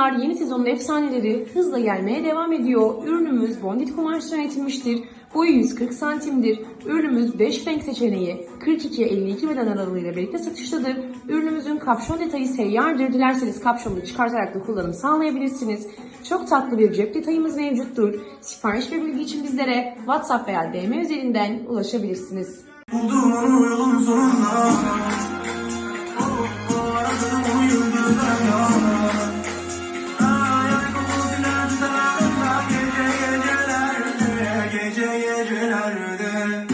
Hanımlar yeni sezonun efsaneleri hızla gelmeye devam ediyor. Ürünümüz bondit kumaştan üretilmiştir. Boyu 140 santimdir. Ürünümüz 5 renk seçeneği 42-52 beden aralığıyla birlikte satıştadır. Ürünümüzün kapşon detayı seyyardır. Dilerseniz kapşonu çıkartarak da kullanım sağlayabilirsiniz. Çok tatlı bir cep detayımız mevcuttur. Sipariş ve bilgi için bizlere WhatsApp veya DM üzerinden ulaşabilirsiniz. Buldum nice yerlerde